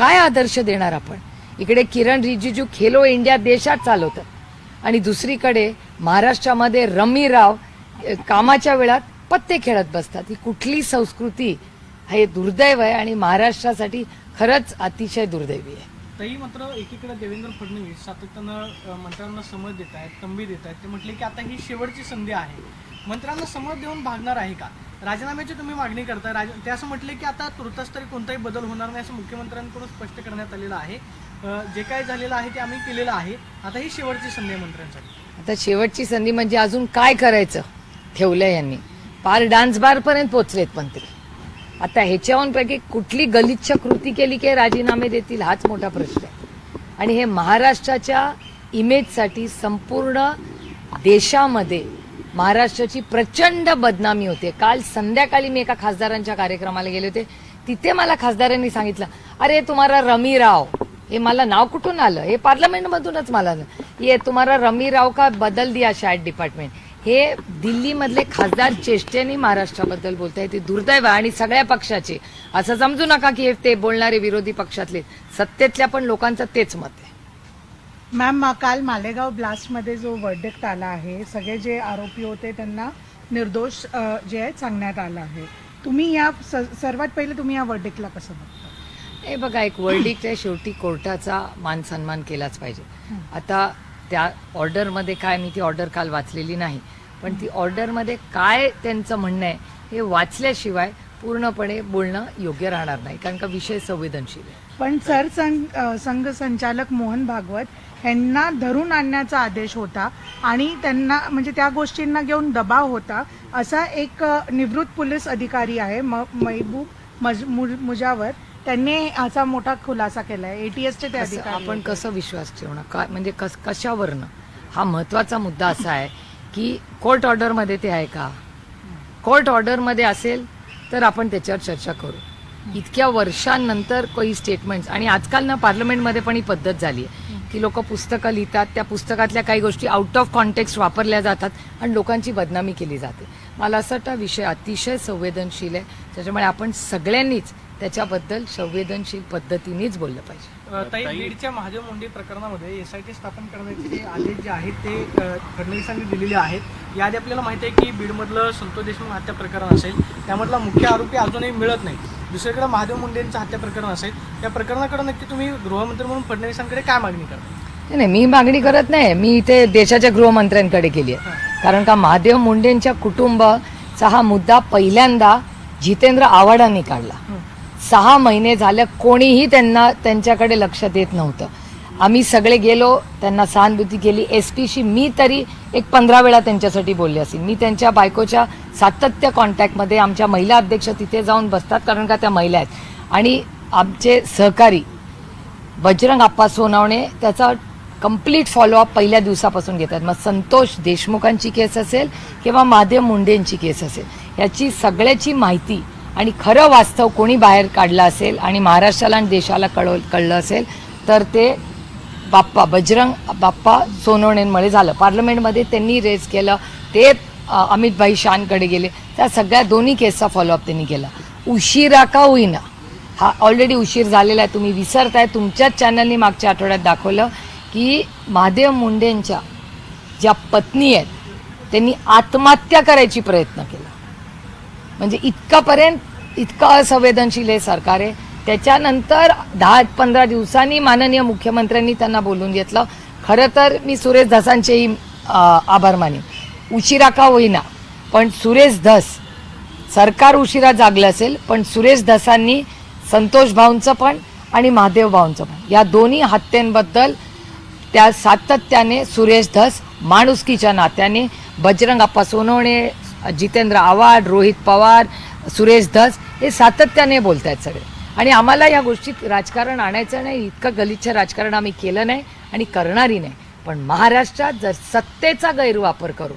काय आदर्श देणार आपण? इकडे किरण रिजिजू खेलो इंडिया देशात चालवतात. आणि दुसरीकडे महाराष्ट्रामध्ये रमी राव कामाच्या वेळात पत्ते खेळत बसतात. ही कुठली संस्कृती? हे दुर्दैव आहे आणि महाराष्ट्रासाठी खरंच अतिशय दुर्दैवी आहे. तरी मात्र एकीकडे देवेंद्र फडणवीस सातत्यानं मंत्र्यांना समज देत आहेत तंबी देत आहेत ते म्हटले की आता ही शेवटची संधी आहे. मंत्र्यांना समज देऊन भागणार आहे का? राजीनाम्याची तुम्ही मागणी करताय. राज ते असं म्हटले की आता तुर्तास तरी कोणताही बदल होणार नाही असं मुख्यमंत्र्यांकडून स्पष्ट करण्यात आलेलं आहे. जे काय झालेलं आहे ते आम्ही केलेलं आहे. आता ही शेवटची संधी आहे मंत्र्यांसाठी. आता शेवटची संधी म्हणजे अजून काय करायचं? ठेवलं यांनी. पार डान्स बार पर्यंत पोचलेत मंत्री आता ह्याच्याहूनपैकी कुठली गलिच्छ कृती केली की राजीनामे देतील हाच मोठा प्रश्न आहे. आणि हे महाराष्ट्राच्या इमेजसाठी संपूर्ण देशामध्ये महाराष्ट्राची प्रचंड बदनामी होते. काल संध्याकाळी मी एका खासदारांच्या कार्यक्रमाला गेले होते. तिथे मला खासदारांनी सांगितलं अरे तुम्हाला रमी राव हे मला नाव कुठून आलं? हे पार्लमेंटमधूनच मला ये तुम्हाला रमी राव का बदल दिया शाळेत डिपार्टमेंट? हे दिल्लीमधले खासदार चेष्टेने महाराष्ट्राबद्दल बोलत आहे ते दुर्दैव आणि सगळ्या पक्षाचे. असं समजू नका की ते बोलणारे विरोधी पक्षातले सत्तेतल्या पण लोकांचं तेच मत आहे. मॅम काल मालेगाव ब्लास्टमध्ये जो वर्डिक्ट आला आहे सगळे जे आरोपी होते त्यांना निर्दोष जे आहे सांगण्यात आलं आहे. तुम्ही या सर्वात पहिले तुम्ही या वर्डिक्टला कसं बघता? हे बघा एक वर्डिक्ट आहे शेवटी कोर्टाचा मान सन्मान केलाच पाहिजे. आता त्या ऑर्डरमध्ये काय मी ती ऑर्डर काल वाचलेली नाही. पण ती ऑर्डरमध्ये काय त्यांचं म्हणणं आहे हे वाचल्याशिवाय पूर्णपणे बोलणं योग्य राहणार नाही कारण का विषय संवेदनशील आहे. पण सरसंघ संघ संचालक मोहन भागवत यांना धरून आणण्याचा आदेश होता आणि त्यांना म्हणजे त्या गोष्टींना घेऊन दबाव होता असा एक निवृत्त पोलीस अधिकारी आहे म- महबूब मज- मु- मुजावर. त्यांनी असा मोठा खुलासा केलाय. एटीएसचे ते अधिकारी आपण. कसं विश्वास ठेवणं काय म्हणजे कस कशावरनं? हा महत्त्वाचा मुद्दा असा आहे की कोर्ट ऑर्डरमध्ये ते आहे का? कोर्ट ऑर्डरमध्ये असेल तर आपण त्याच्यावर चर्चा करू. इतक्या वर्षांनंतर काही स्टेटमेंट्स आणि आजकाल ना पार्लमेंटमध्ये पण ही पद्धत झाली आहे. की लोक पुस्तकं लिहितात त्या पुस्तकातल्या काही गोष्टी आउट ऑफ कॉन्टेक्स्ट वापरल्या जातात आणि लोकांची बदनामी केली जाते. मला असं वाटतं विषय अतिशय संवेदनशील आहे. त्याच्यामुळे आपण सगळ्यांनीच त्याच्याबद्दल संवेदनशील पद्धतीनेच बोललं पाहिजे. ताई बीडच्या महादेव मुंडे प्रकरणामध्ये एस आय टी स्थापन करण्याचे जे आदेश जे आहेत ते फडणवीसांनी दिलेले आहेत. याआधी आपल्याला माहिती आहे की बीडमधलं संतोष देशमुख हत्या प्रकरण असेल. त्यामधला मुख्य आरोपी अजूनही मिळत नाही. दुसरीकडे महादेव मुंडेंचं हत्या प्रकरण असेल या प्रकरणाकडे नक्की तुम्ही गृहमंत्री म्हणून फडणवीसांकडे काय मागणी करता? नाही नाही, मी मागणी करत नाही. मी इथे देशाच्या गृहमंत्र्यांकडे केली आहे. कारण का महादेव मुंडेंच्या कुटुंबाचा हा मुद्दा पहिल्यांदा जितेंद्र आव्हाडांनी काढला. सहा महिने झालं कोणीही त्यांना त्यांच्याकडे लक्ष देत नव्हतं. आम्ही सगळे गेलो त्यांना सहानुभूती केली. एस पीशी मी तरी एक पंधरा वेळा त्यांच्यासाठी बोलले असेल. मी त्यांच्या बायकोच्या सातत्य कॉन्टॅक्टमध्ये आमच्या महिला अध्यक्ष तिथे जाऊन बसतात कारण का त्या महिला आहेत. आणि आमचे सहकारी बजरंग आप्पा सोनावणे त्याचा कंप्लीट फॉलोअप पहिल्या दिवसापासून घेतात. मग संतोष देशमुखांची केस असेल किंवा महादेव मुंडेंची केस असेल याची सगळ्याची माहिती आणि खरं वास्तव कोणी बाहेर काढलं असेल आणि महाराष्ट्राला आणि देशाला कळव कळलं असेल तर ते बाप्पा बजरंग बाप्पा सोनवणेंमुळे झालं. पार्लमेंटमध्ये त्यांनी रेस केलं. ते अमितभाई शानकडे गेले. त्या सगळ्या दोन्ही केसचा फॉलोअप त्यांनी केला. उशिरा का होईना. हा ऑलरेडी उशीर झालेला आहे. तुम्ही विसरताय. तुमच्याच चॅनलनी मागच्या आठवड्यात दाखवलं की महादेव मुंडेंच्या ज्या पत्नी आहेत त्यांनी आत्महत्या करायची प्रयत्न केला. म्हणजे इतकापर्यंत इतकं असंवेदनशील हे सरकार आहे. त्याच्यानंतर दहा पंधरा दिवसांनी माननीय मुख्यमंत्र्यांनी त्यांना बोलून घेतलं. खरं तर मी सुरेश धसांचेही आभार मानेन. उशिरा का होईना पण सुरेश धस सरकार उशिरा जागलं असेल पण सुरेश धसांनी संतोष भाऊंचं पण आणि महादेव भाऊंचं पण. या दोन्ही हत्येंबद्दल त्या सातत्याने सुरेश धस माणुसकीच्या नात्याने बजरंग अप्पा सोनवणे जितेंद्र आव्हाड रोहित पवार सुरेश धस हे सातत्याने बोलत आहेत सगळे. आणि आम्हाला या गोष्टीत राजकारण आणायचं नाही इतकं गलिच्छ राजकारण आम्ही केलं नाही आणि करणारी नाही. पण महाराष्ट्रात जर सत्तेचा गैरवापर करू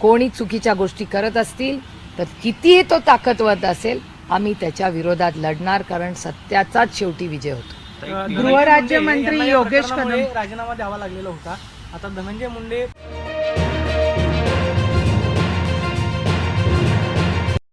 कोणी चुकीच्या गोष्टी करत असतील तर कितीही तो ताकदवर असेल आम्ही त्याच्या विरोधात लढणार कारण सत्याचाच शेवटी विजय होतो. गृहराज्यमंत्री योगेश कदम. राजीनामा द्यावा लागलेला होता. आता धनंजय मुंडे